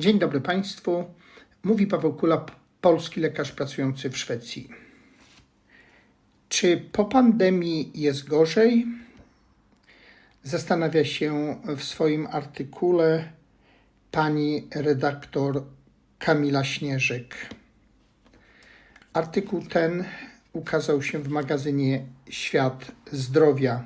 Dzień dobry Państwu. Mówi Paweł Kula, polski lekarz pracujący w Szwecji. Czy po pandemii jest gorzej? Zastanawia się w swoim artykule pani redaktor Kamila Śnieżek. Artykuł ten ukazał się w magazynie Świat Zdrowia.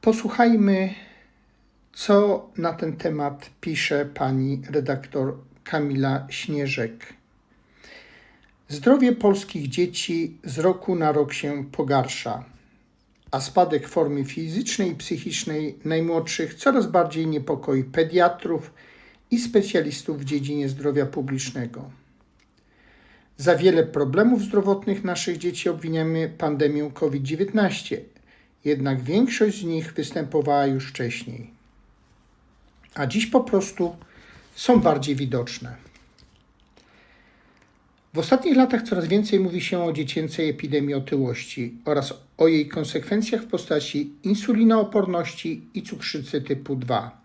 Posłuchajmy, co na ten temat pisze pani redaktor Kamila Śnieżek. Zdrowie polskich dzieci z roku na rok się pogarsza, a spadek formy fizycznej i psychicznej najmłodszych coraz bardziej niepokoi pediatrów i specjalistów w dziedzinie zdrowia publicznego. Za wiele problemów zdrowotnych naszych dzieci obwiniamy pandemię COVID-19, jednak większość z nich występowała już wcześniej. A dziś po prostu są bardziej widoczne. W ostatnich latach coraz więcej mówi się o dziecięcej epidemii otyłości oraz o jej konsekwencjach w postaci insulinooporności i cukrzycy typu 2.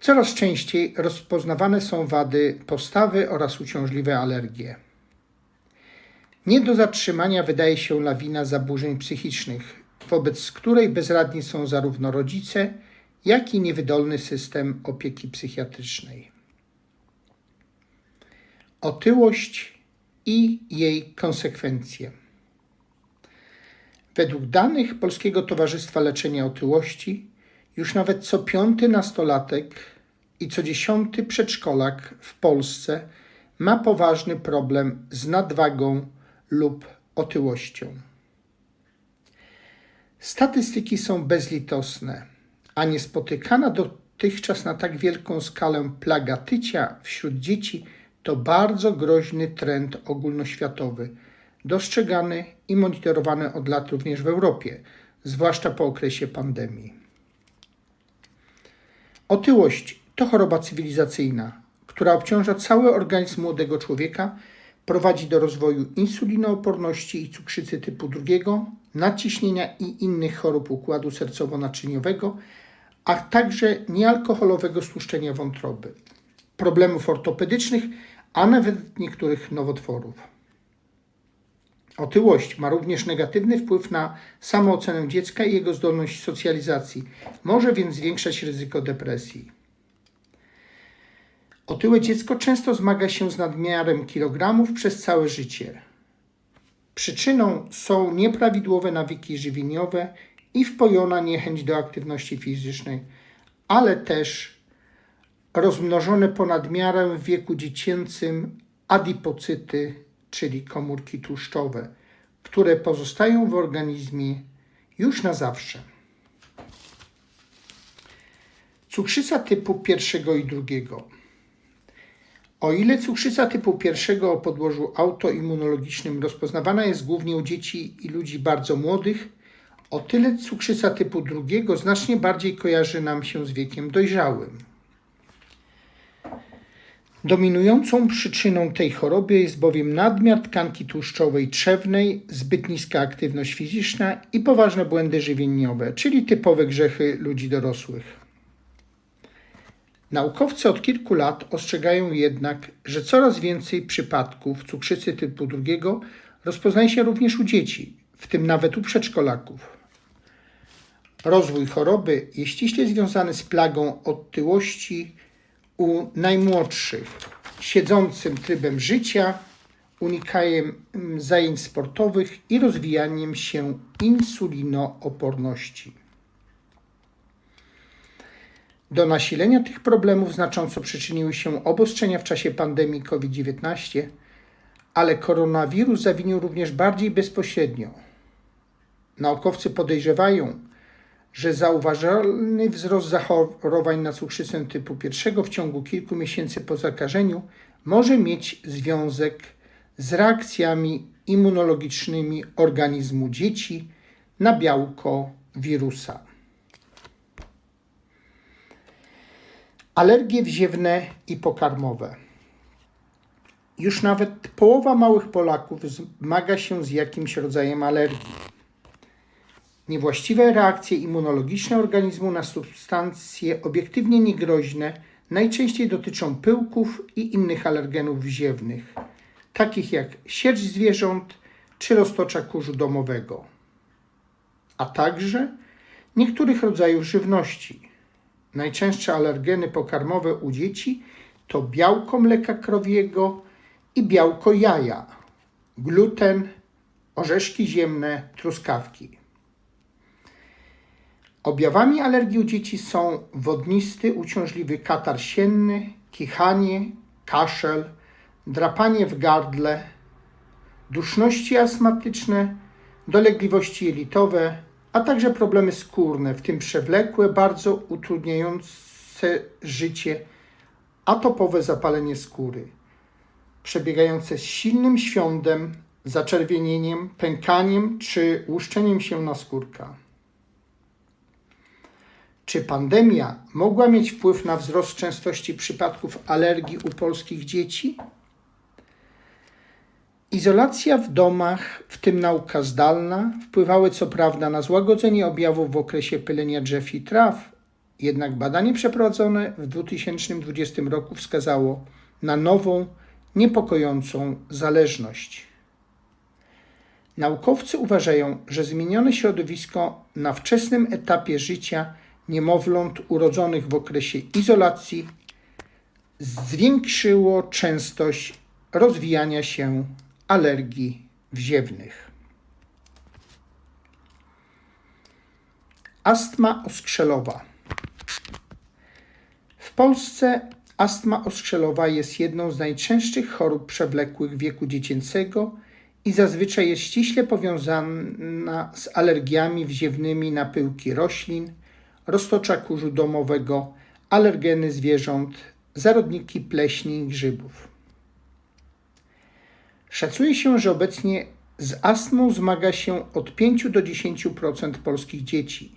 Coraz częściej rozpoznawane są wady postawy oraz uciążliwe alergie. Nie do zatrzymania wydaje się lawina zaburzeń psychicznych, wobec której bezradni są zarówno rodzice, jak i niewydolny system opieki psychiatrycznej. Otyłość i jej konsekwencje. Według danych Polskiego Towarzystwa Leczenia Otyłości, już nawet co piąty nastolatek i co dziesiąty przedszkolak w Polsce ma poważny problem z nadwagą lub otyłością. Statystyki są bezlitosne, a niespotykana dotychczas na tak wielką skalę plaga tycia wśród dzieci to bardzo groźny trend ogólnoświatowy, dostrzegany i monitorowany od lat również w Europie, zwłaszcza po okresie pandemii. Otyłość to choroba cywilizacyjna, która obciąża cały organizm młodego człowieka, prowadzi do rozwoju insulinooporności i cukrzycy typu drugiego, nadciśnienia i innych chorób układu sercowo-naczyniowego, a także niealkoholowego stłuszczenia wątroby, problemów ortopedycznych, a nawet niektórych nowotworów. Otyłość ma również negatywny wpływ na samoocenę dziecka i jego zdolność socjalizacji, może więc zwiększać ryzyko depresji. Otyłe dziecko często zmaga się z nadmiarem kilogramów przez całe życie. Przyczyną są nieprawidłowe nawyki żywieniowe i wpojona niechęć do aktywności fizycznej, ale też rozmnożone ponad miarę w wieku dziecięcym adipocyty, czyli komórki tłuszczowe, które pozostają w organizmie już na zawsze. Cukrzyca typu pierwszego i drugiego. O ile cukrzyca typu pierwszego o podłożu autoimmunologicznym rozpoznawana jest głównie u dzieci i ludzi bardzo młodych, o tyle cukrzyca typu drugiego znacznie bardziej kojarzy nam się z wiekiem dojrzałym. Dominującą przyczyną tej choroby jest bowiem nadmiar tkanki tłuszczowej trzewnej, zbyt niska aktywność fizyczna i poważne błędy żywieniowe, czyli typowe grzechy ludzi dorosłych. Naukowcy od kilku lat ostrzegają jednak, że coraz więcej przypadków cukrzycy typu drugiego rozpoznaje się również u dzieci, w tym nawet u przedszkolaków. Rozwój choroby jest ściśle związany z plagą otyłości u najmłodszych, siedzącym trybem życia, unikaniem zajęć sportowych i rozwijaniem się insulinooporności. Do nasilenia tych problemów znacząco przyczyniły się obostrzenia w czasie pandemii COVID-19, ale koronawirus zawinił również bardziej bezpośrednio. Naukowcy podejrzewają, że zauważalny wzrost zachorowań na cukrzycę typu pierwszego w ciągu kilku miesięcy po zakażeniu może mieć związek z reakcjami immunologicznymi organizmu dzieci na białko wirusa. Alergie wziewne i pokarmowe. Już nawet połowa małych Polaków zmaga się z jakimś rodzajem alergii. Niewłaściwe reakcje immunologiczne organizmu na substancje obiektywnie niegroźne najczęściej dotyczą pyłków i innych alergenów wziewnych, takich jak sierść zwierząt czy roztocza kurzu domowego, a także niektórych rodzajów żywności. Najczęstsze alergeny pokarmowe u dzieci to białko mleka krowiego i białko jaja, gluten, orzeszki ziemne, truskawki. Objawami alergii u dzieci są wodnisty, uciążliwy katar sienny, kichanie, kaszel, drapanie w gardle, duszności astmatyczne, dolegliwości jelitowe, a także problemy skórne, w tym przewlekłe, bardzo utrudniające życie, atopowe zapalenie skóry, przebiegające z silnym świądem, zaczerwienieniem, pękaniem czy łuszczeniem się naskórka. Czy pandemia mogła mieć wpływ na wzrost częstości przypadków alergii u polskich dzieci? Izolacja w domach, w tym nauka zdalna, wpływały co prawda na złagodzenie objawów w okresie pylenia drzew i traw, jednak badanie przeprowadzone w 2020 roku wskazało na nową, niepokojącą zależność. Naukowcy uważają, że zmienione środowisko na wczesnym etapie życia niemowląt urodzonych w okresie izolacji zwiększyło częstość rozwijania się alergii wziewnych. Astma oskrzelowa. W Polsce astma oskrzelowa jest jedną z najczęstszych chorób przewlekłych wieku dziecięcego i zazwyczaj jest ściśle powiązana z alergiami wziewnymi na pyłki roślin, roztocza kurzu domowego, alergeny zwierząt, zarodniki pleśni i grzybów. Szacuje się, że obecnie z astmą zmaga się od 5 do 10% polskich dzieci,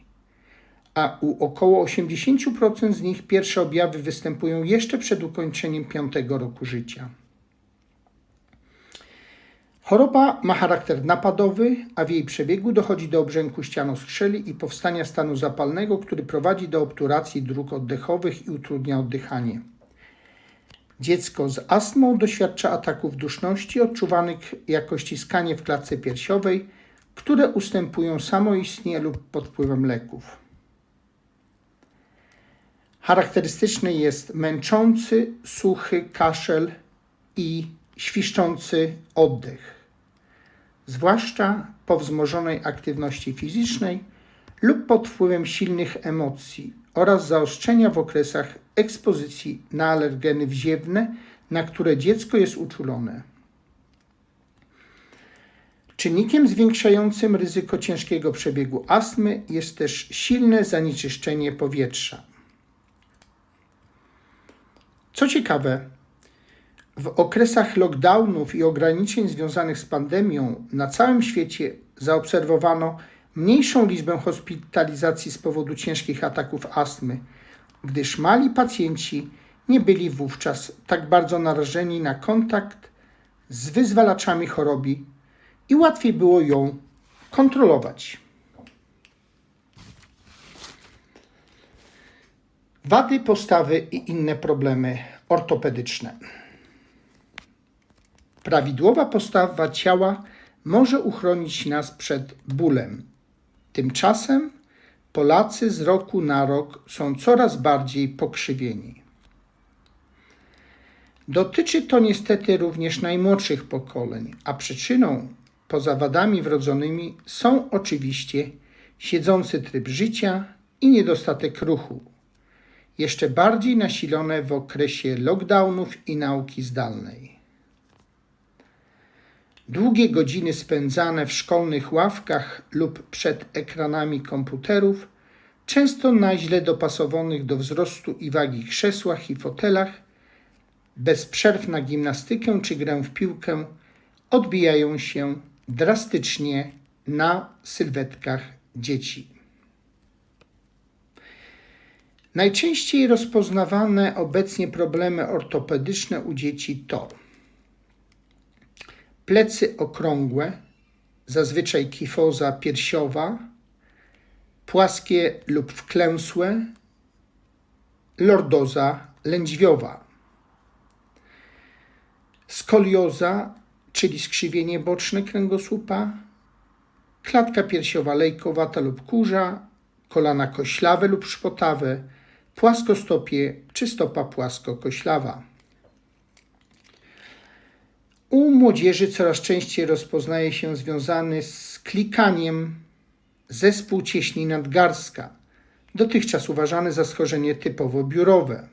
a u około 80% z nich pierwsze objawy występują jeszcze przed ukończeniem 5 roku życia. Choroba ma charakter napadowy, a w jej przebiegu dochodzi do obrzęku ścianoskrzeli i powstania stanu zapalnego, który prowadzi do obturacji dróg oddechowych i utrudnia oddychanie. Dziecko z astmą doświadcza ataków duszności odczuwanych jako ściskanie w klatce piersiowej, które ustępują samoistnie lub pod wpływem leków. Charakterystyczny jest męczący, suchy kaszel i świszczący oddech zwłaszcza po wzmożonej aktywności fizycznej lub pod wpływem silnych emocji oraz zaostrzenia w okresach ekspozycji na alergeny wziewne, na które dziecko jest uczulone. Czynnikiem zwiększającym ryzyko ciężkiego przebiegu astmy jest też silne zanieczyszczenie powietrza. Co ciekawe, w okresach lockdownów i ograniczeń związanych z pandemią na całym świecie zaobserwowano mniejszą liczbę hospitalizacji z powodu ciężkich ataków astmy, gdyż mali pacjenci nie byli wówczas tak bardzo narażeni na kontakt z wyzwalaczami choroby i łatwiej było ją kontrolować. Wady postawy i inne problemy ortopedyczne. Prawidłowa postawa ciała może uchronić nas przed bólem. Tymczasem Polacy z roku na rok są coraz bardziej pokrzywieni. Dotyczy to niestety również najmłodszych pokoleń, a przyczyną poza wadami wrodzonymi są oczywiście siedzący tryb życia i niedostatek ruchu, jeszcze bardziej nasilone w okresie lockdownów i nauki zdalnej. Długie godziny spędzane w szkolnych ławkach lub przed ekranami komputerów, często na źle dopasowanych do wzrostu i wagi krzesłach i fotelach, bez przerw na gimnastykę czy grę w piłkę, odbijają się drastycznie na sylwetkach dzieci. Najczęściej rozpoznawane obecnie problemy ortopedyczne u dzieci to plecy okrągłe, zazwyczaj kifoza piersiowa, płaskie lub wklęsłe, lordoza lędźwiowa, skolioza, czyli skrzywienie boczne kręgosłupa, klatka piersiowa lejkowata lub kurza, kolana koślawe lub szpotawe, płaskostopie czy stopa płasko-koślawa. U młodzieży coraz częściej rozpoznaje się związany z klikaniem zespół cieśni nadgarstka, dotychczas uważany za schorzenie typowo biurowe.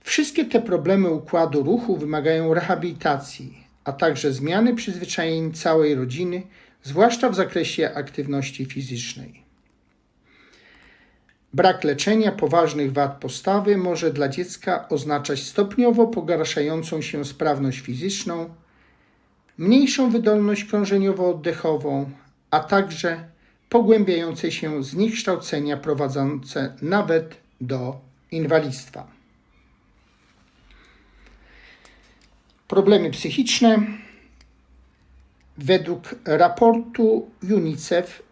Wszystkie te problemy układu ruchu wymagają rehabilitacji, a także zmiany przyzwyczajeń całej rodziny, zwłaszcza w zakresie aktywności fizycznej. Brak leczenia poważnych wad postawy może dla dziecka oznaczać stopniowo pogarszającą się sprawność fizyczną, mniejszą wydolność krążeniowo-oddechową, a także pogłębiające się zniekształcenia prowadzące nawet do inwalidztwa. Problemy psychiczne. Według raportu UNICEF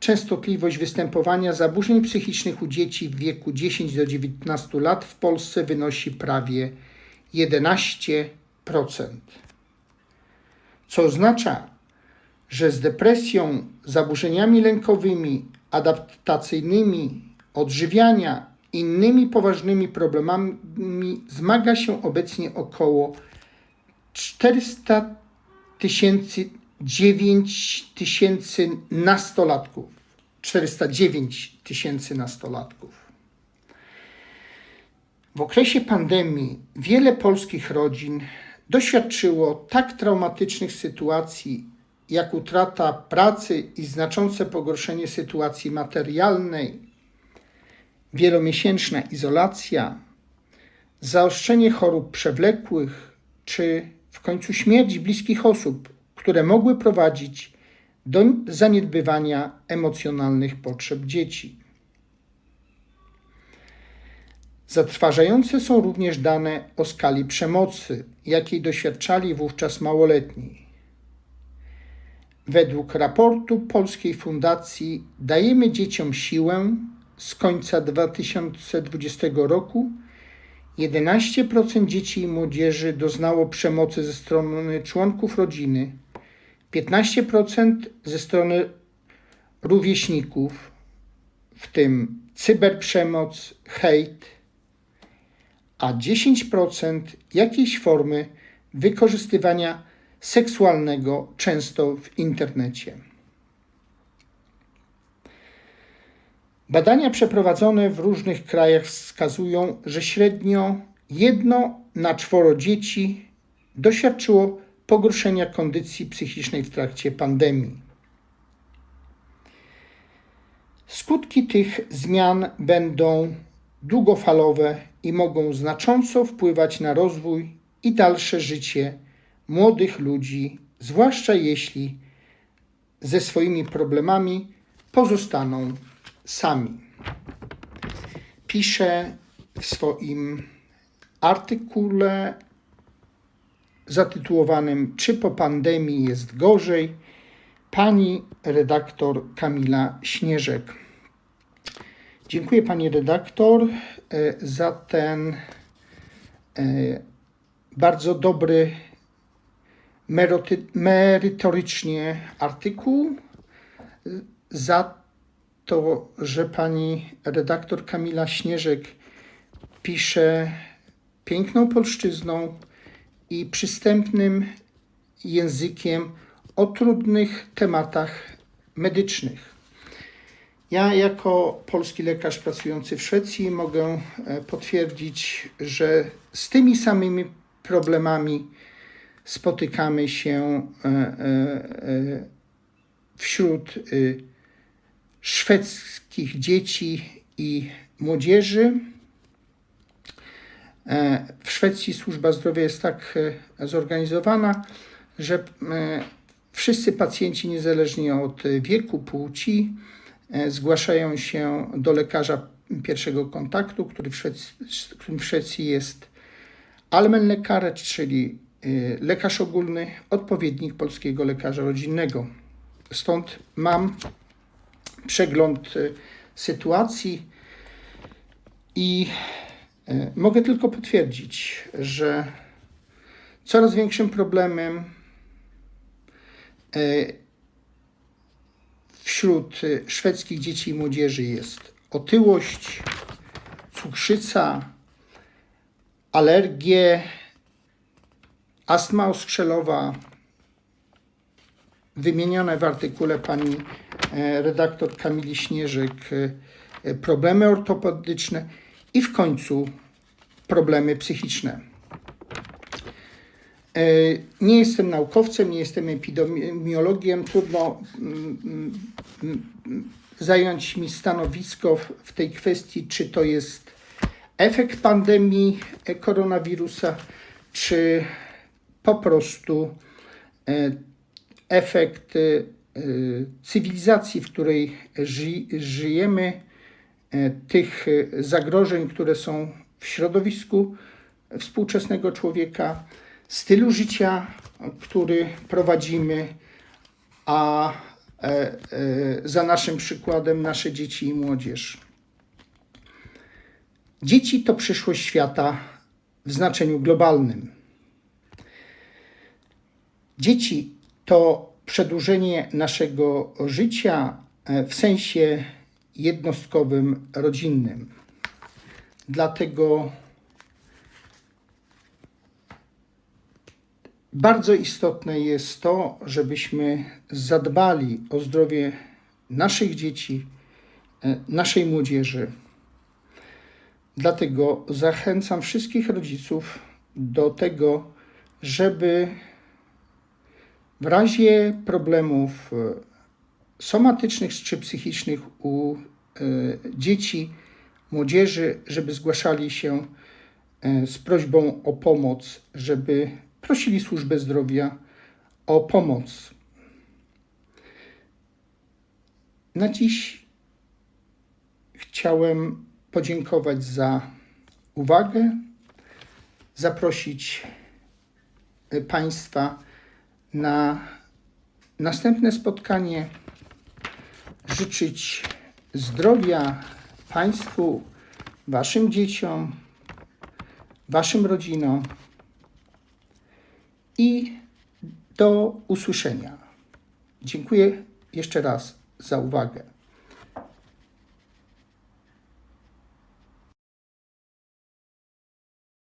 częstotliwość występowania zaburzeń psychicznych u dzieci w wieku 10 do 19 lat w Polsce wynosi prawie 11%. Co oznacza, że z depresją, zaburzeniami lękowymi, adaptacyjnymi, odżywiania, innymi poważnymi problemami zmaga się obecnie około 400 tysięcy 9 tysięcy nastolatków. 409 tysięcy nastolatków. W okresie pandemii wiele polskich rodzin doświadczyło tak traumatycznych sytuacji, jak utrata pracy i znaczące pogorszenie sytuacji materialnej, wielomiesięczna izolacja, zaostrzenie chorób przewlekłych czy w końcu śmierć bliskich osób, które mogły prowadzić do zaniedbywania emocjonalnych potrzeb dzieci. Zatrważające są również dane o skali przemocy, jakiej doświadczali wówczas małoletni. Według raportu Polskiej Fundacji Dajemy Dzieciom Siłę z końca 2020 roku 11% dzieci i młodzieży doznało przemocy ze strony członków rodziny, 15% ze strony rówieśników, w tym cyberprzemoc, hejt, a 10% jakiejś formy wykorzystywania seksualnego, często w internecie. Badania przeprowadzone w różnych krajach wskazują, że średnio jedno na czworo dzieci doświadczyło pogorszenia kondycji psychicznej w trakcie pandemii. Skutki tych zmian będą długofalowe i mogą znacząco wpływać na rozwój i dalsze życie młodych ludzi, zwłaszcza jeśli ze swoimi problemami pozostaną sami. Pisze w swoim artykule zatytułowanym Czy po pandemii jest gorzej? Pani redaktor Kamila Śnieżek. Dziękuję pani redaktor e, za ten e, bardzo dobry, merytorycznie artykuł, za to, że pani redaktor Kamila Śnieżek pisze piękną polszczyzną i przystępnym językiem o trudnych tematach medycznych. Ja, jako polski lekarz pracujący w Szwecji, mogę e, potwierdzić, że z tymi samymi problemami spotykamy się e, e, wśród szwedzkich dzieci i młodzieży. E, w Szwecji służba zdrowia jest tak e, zorganizowana, że e, wszyscy pacjenci, niezależnie od wieku, płci, zgłaszają się do lekarza pierwszego kontaktu, który w Szwecji, którym w Szwecji jest allmänläkare, czyli lekarz ogólny, odpowiednik polskiego lekarza rodzinnego. Stąd mam przegląd sytuacji i Mogę tylko potwierdzić, że coraz większym problemem e, wśród e, szwedzkich dzieci i młodzieży jest otyłość, cukrzyca, alergie, astma oskrzelowa, wymienione w artykule pani e, redaktor Kamili Śnieżek e, e, problemy ortopedyczne i w końcu problemy psychiczne. E, Nie jestem naukowcem, nie jestem epidemiologiem. Trudno mm, mm, mm, zająć mi stanowisko w- tej kwestii, czy to jest efekt pandemii e, koronawirusa, czy po prostu e, efekt cywilizacji, w której ży, żyjemy, tych e, zagrożeń, które są w środowisku współczesnego człowieka, stylu życia, który prowadzimy, a e, e, za naszym przykładem nasze dzieci i młodzież. Dzieci to przyszłość świata w znaczeniu globalnym. Dzieci to przedłużenie naszego życia e, w sensie jednostkowym, rodzinnym. Dlatego bardzo istotne jest to, żebyśmy zadbali o zdrowie naszych dzieci, e, naszej młodzieży. Dlatego zachęcam wszystkich rodziców do tego, żeby w razie problemów e, somatycznych czy psychicznych u e, dzieci, młodzieży, żeby zgłaszali się e, z prośbą o pomoc, żeby prosili służbę zdrowia o pomoc. Na dziś chciałem podziękować za uwagę, zaprosić e, Państwa na następne spotkanie, życzyć zdrowia Państwu, Waszym dzieciom, Waszym rodzinom i do usłyszenia. Dziękuję jeszcze raz za uwagę.